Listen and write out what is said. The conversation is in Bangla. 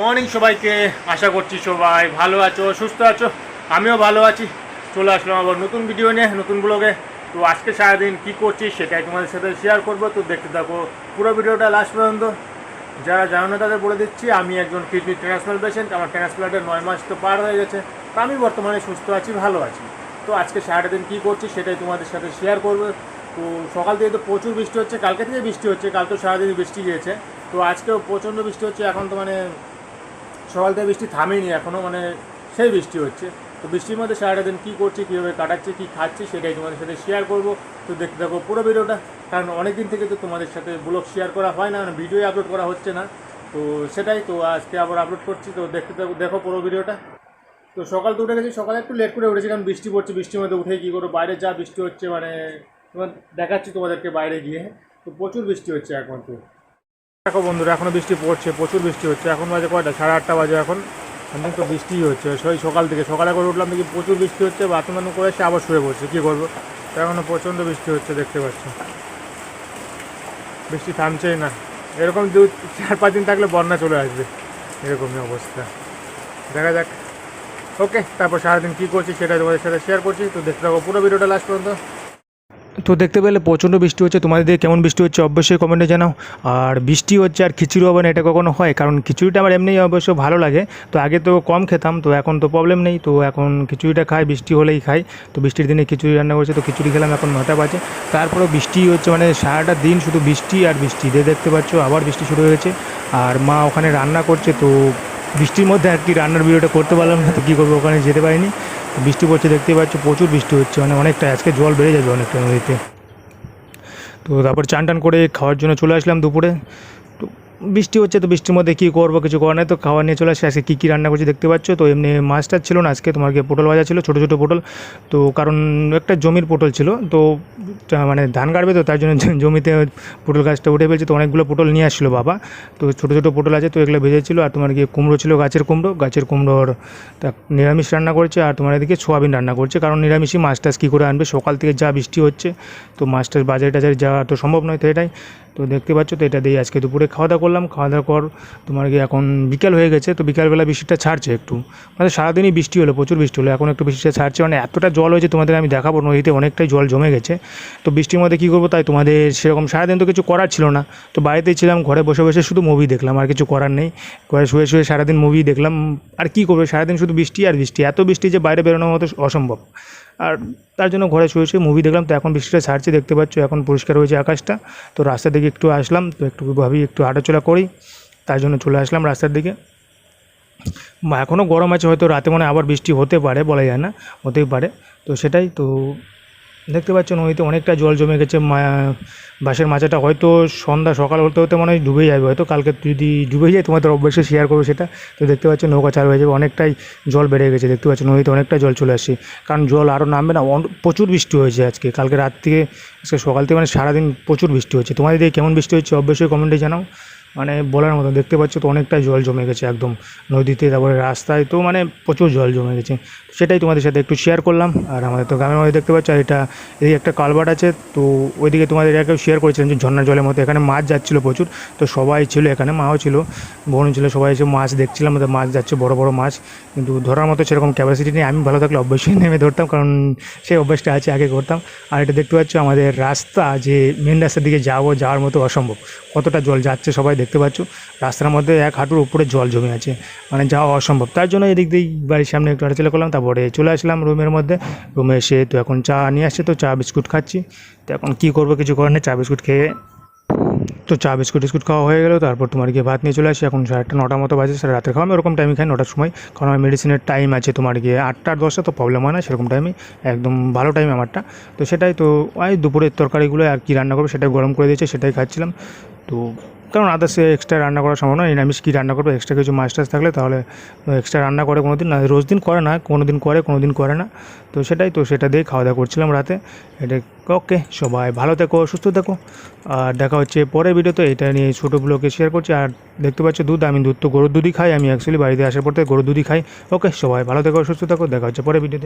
মর্নিং সবাইকে, আশা করছি সবাই ভালো আছো, সুস্থ আছো। আমিও ভালো আছি। চলে আসলাম আবার নতুন ভিডিও নিয়ে, নতুন ব্লগে তো আজকে সারাদিন কী করছি সেটাই তোমাদের সাথে শেয়ার করব। তো দেখতে থাকো পুরো ভিডিওটা লাস্ট পর্যন্ত। যারা জানো না তাদের বলে দিচ্ছি, আমি একজন কিডনি ট্রান্সপ্লান্ট পেশেন্ট আমার ট্রান্সপ্লান্টের নয় মাস তো পার হয়ে গেছে। তো আমি বর্তমানে সুস্থ আছি, ভালো আছি। তো আজকে সারাদিন কী করছি সেটাই তোমাদের সাথে শেয়ার করব। তো সকাল থেকে তো প্রচুর বৃষ্টি হচ্ছে, কালকে থেকে বৃষ্টি হচ্ছে, কাল তো সারাদিন বৃষ্টি গিয়েছে। তো আজকেও প্রচণ্ড বৃষ্টি হচ্ছে, এখন তো মানে সকাল থেকে বৃষ্টি থামেনি এখনও মানে সেই বৃষ্টি হচ্ছে। তো বৃষ্টির মধ্যে সারাটা দিন কী করছি, কীভাবে কাটাচ্ছি, কী খাচ্ছি সেটাই তোমাদের সাথে শেয়ার করব। তো দেখতে থাকো পুরো ভিডিওটা, কারণ অনেক দিন থেকে তো তোমাদের সাথে ব্লগ শেয়ার করা হয় না মানে ভিডিও আপলোড করা হচ্ছে না। তো সেটাই, তো আজকে আবার আপলোড করছি, তো দেখতে থাকো, দেখো পুরো ভিডিওটা। তো সকাল তো উঠে গেছি, সকালে একটু লেট করে উঠেছি কারণ বৃষ্টি পড়ছে, বৃষ্টির মধ্যে উঠে কী করব, বাইরে যা বৃষ্টি হচ্ছে মানে তোমার দেখাচ্ছি তোমাদেরকে বাইরে গিয়ে। তো প্রচুর বৃষ্টি হচ্ছে এখন তো। দেখো বন্ধুরা এখনও বৃষ্টি পড়ছে, প্রচুর বৃষ্টি হচ্ছে। এখন বাজে কয়টা? সাড়ে আটটা বাজে এখন। এখন তো বৃষ্টিই হচ্ছে। সেই সকাল থেকে, সকালে করে উঠলাম দেখি প্রচুর বৃষ্টি হচ্ছে, বাথরুম বাথরুম করে এসে আবার শুয়ে পড়ছে, কী করব? তো এখনও প্রচণ্ড বৃষ্টি হচ্ছে, দেখতে পাচ্ছ। বৃষ্টি থামছেই না। এরকম দু, চার, পাঁচ দিন থাকলে বন্যা চলে আসবে। এরকমই অবস্থা। দেখা যাক। ওকে, তারপর সারাদিন কী করছি সেটা তোমাদের সাথে শেয়ার করছি। তো দেখতে থাকো পুরো ভিডিওটা লাস্ট পর্যন্ত। তো দেখতে পেলে প্রচণ্ড বৃষ্টি হচ্ছে। তোমাদের দিকে কেমন বৃষ্টি হচ্ছে অবশ্যই কমেন্টে জানাও। আর বৃষ্টি হচ্ছে আর খিচুড়ি হবে না, এটা কখনো হয়? কারণ খিচুড়িটা আমার এমনিই অবশ্য ভালো লাগে। তো আগে তো কম খেতাম, তো এখন তো প্রবলেম নেই। তো এখন খিচুড়িটা খাই, বৃষ্টি হলেই খাই। তো বৃষ্টির দিনে খিচুড়ি রান্না করছে, তো খিচুড়ি খেলাম এখন নটা বাজে। তারপরেও বৃষ্টি হচ্ছে মানে সারাটা দিন শুধু বৃষ্টি আর বৃষ্টি। দিয়ে দেখতে পাচ্ছ আবার বৃষ্টি শুরু হয়েছে আর মা ওখানে রান্না করছে, তো বৃষ্টির মধ্যে আর কি রান্নার ভিডিওটা করতে পারলাম না, তো কী করব? ওখানে যেতে পারিনি। বৃষ্টি পড়ছে, দেখতে পাচ্ছ, প্রচুর বৃষ্টি হচ্ছে মানে অনেকটা, আজকে জল বেড়ে যাবে অনেকটা নদীতে। তো তারপর চান টান করে খাওয়ার জন্য চলে আসলাম দুপুরে। বৃষ্টি হচ্ছে, তো বৃষ্টির মধ্যে কী করব, কিছু করার নেই। তো খাওয়া নিয়ে চলে আসি, আজকে কী কী রান্না করছি দেখতে পাচ্ছ? তো এমনি মাছটা ছিল না, আজকে তোমার গিয়ে পটল ভাজা ছিল, ছোটো ছোটো পটল। তো কারণ একটা জমির পটল ছিল, তো মানে ধান কাটবে তো, তার জন্য জমিতে পটল গাছটা উঠে ফেলছে, তো অনেকগুলো পটল নিয়ে আসছিল বাবা। তো ছোটো ছোটো পটল আছে, তো এগুলো ভেজেছিল, আর তোমার গিয়ে কুমড়ো ছিল, গাছের কুমড়ো। গাছের কুমড়োর তা নিরামিষ রান্না করছে, আর তোমার এদিকে সোয়াবিন রান্না করছে। কারণ নিরামিষই মাছ টাছ কী করে আনবে? সকাল থেকে যা বৃষ্টি হচ্ছে, তো মাছ টাছ বাজারে টাজারে যাওয়া তো সম্ভব নয়, তো এটাই। তো দেখতে পাচ্ছ তো এটা দিয়ে আজকে দুপুরে খাওয়া দাওয়া করলাম। খাওয়া দাওয়ার পর তোমার কি এখন বিকেল হয়ে গেছে, তো বিকালবেলা বৃষ্টিটা ছাড়ছে একটু। মানে সারাদিনই বৃষ্টি হলো, প্রচুর বৃষ্টি হলো, এখন একটু বৃষ্টিটা ছাড়ছে। মানে এতটা জল হয়েছে তোমাদের আমি দেখাবো, নদীতে অনেকটাই জল জমে গেছে। তো বৃষ্টির মধ্যে কী করব তাই তোমাদের সেরকম সারাদিন তো কিছু করার ছিল না। তো বাড়িতেই ছিলাম, ঘরে বসে বসে শুধু মুভি দেখলাম, আর কিছু করার নেই। ঘরে শুয়ে শুয়ে সারাদিন মুভি দেখলাম। আর কী করবে, সারাদিন শুধু বৃষ্টি আর বৃষ্টি। এত বৃষ্টি যে বাইরে বেরোনোর মতো অসম্ভব। আর তার জন্য ঘরে শুয়ে শুয়ে মুভি দেখলাম, তো এখন বৃষ্টিটা ছাড়ছে, দেখতে পাচ্ছ এখন পরিষ্কার হয়েছে আকাশটা। তো রাস্তার দিকে একটু আসলাম, তো একটু ভাবি একটু হাঁটাচলা করি, তার জন্য চলে আসলাম রাস্তার দিকে। এখনও গরম আছে, হয়তো রাতে মনে আবার বৃষ্টি হতে পারে, বলা যায় না, হতেই পারে। তো সেটাই, তো দেখতে পাচ্ছ নদীতে অনেকটা জল জমে গেছে বাঁশের মাচাটা। হয়তো সন্ধ্যা, সকাল হতে হতে মনে হয় ডুবে যাবে। হয়তো কালকে যদি ডুবে যায়, তোমাদের অবশ্যই শেয়ার করব সেটা। তো দেখতে পাচ্ছ নৌকা চালু হয়ে যাবে, অনেকটাই জল বেড়ে গেছে। দেখতে পাচ্ছ নদীতে অনেকটা জল চলে আসছে। কারণ জল আরও নামবে না প্রচুর বৃষ্টি হয়েছে আজকে। কালকে রাত থেকে, আজকে সকাল থেকে মানে সারাদিন প্রচুর বৃষ্টি হচ্ছে। তোমাদের দিকে কেমন বৃষ্টি হচ্ছে, অবশ্যই কমেন্টে জানাও। মানে বলার মতো দেখতে পাচ্ছ তো অনেকটাই জল জমে গেছে একদম নদীতে, তারপরে রাস্তায় তো মানে প্রচুর জল জমে গেছে। সেটাই তোমাদের সাথে একটু শেয়ার করলাম। আর আমাদের তো গ্রামের মধ্যে দেখতে পাচ্ছ, আর এটা এই একটা কালভার্ট আছে, তো ওইদিকে তোমাদের একেও শেয়ার করেছিলাম যে ঝর্ণা জলের মতো এখানে মাছ যাচ্ছিল প্রচুর, তো সবাই ছিল, এখানে মাও ছিল, বোন ছিল, সবাই এসে মাছ দেখছিলাম মাছ যাচ্ছে, বড় বড় মাছ। কিন্তু ধরার মতো সেরকম ক্যাপাসিটি নেই, আমি ভালো থাকলে অবশ্যই নেমে ধরতাম, কারণ সেই অভ্যাসটা আছে, আগে করতাম। আর এটা দেখতে পাচ্ছ, আমাদের রাস্তা যে মেন রাস্তার দিকে যাব, যাওয়ার মতো অসম্ভব। কতটা জল যাচ্ছে সবাই দেখতে পাচ্ছ। রাস্তার মধ্যে এক হাঁটুর উপরে জল জমে আছে। মানে যাওয়া অসম্ভব। তার জন্য এদিক দিয়ে বাড়ির সামনে একটু হাঁটাচলা করলাম, তারপরে চলে আসলাম রুমের মধ্যে। রুমে এসে তো এখন চা নিয়ে আসছে, তো চা, বিস্কুট খাচ্ছি। তো এখন কী করব, কিছু করার নেই, চা, বিস্কুট খেয়ে তো চা, বিস্কুট, টিস্কুট খাওয়া হয়ে গেলো। তারপর তোমার গিয়ে ভাত নিয়ে চলে আসি। এখন সাড়ে আটটা, নটা মতো বাজে, সাড়ে রাতের খাওয়া। আমি ওরকম টাইমে খাই, নটার সময়। কারণ আমার মেডিসিনের টাইম আছে তোমার গিয়ে আটটা আর দশটা তো প্রবলেম হয় না সেরকম টাইমে একদম ভালো টাইম আমারটা। তো সেটাই তো, ওই দুপুরের তরকারিগুলো আর কি রান্না করব, সেটাই গরম করে দিয়েছে, সেটাই খাচ্ছিলাম। তো কারণ আদার্স এক্সট্রা রান্না করা সম্ভব নয়, নিরামিষ কী রান্না করব এক্সট্রা কিছু মাছ টাছ থাকলে তাহলে এক্সট্রা রান্না করে কোনো দিন না, রোজ দিন করে না কোনো দিন করে কোনো দিন করে না। তো সেটাই তো, সেটা দিয়ে খাওয়া দাওয়া করছিলাম রাতে। এটা ওকে সবাই ভালো থেকো, সুস্থ থেকো। আর দেখা হচ্ছে পরের ভিডিওতে, এটা নিয়ে ছোটো শেয়ার করছি। আর দেখতে পাচ্ছ দুধ, আমি দুধ তো গরুর দুধই খাই, আমি অ্যাকচুয়ালি বাড়িতে আসার পর থেকে গরুর দুধই খাই। ওকে সবাই ভালো থেকো, সুস্থ থাকো, দেখা হচ্ছে পরের ভিডিওতে।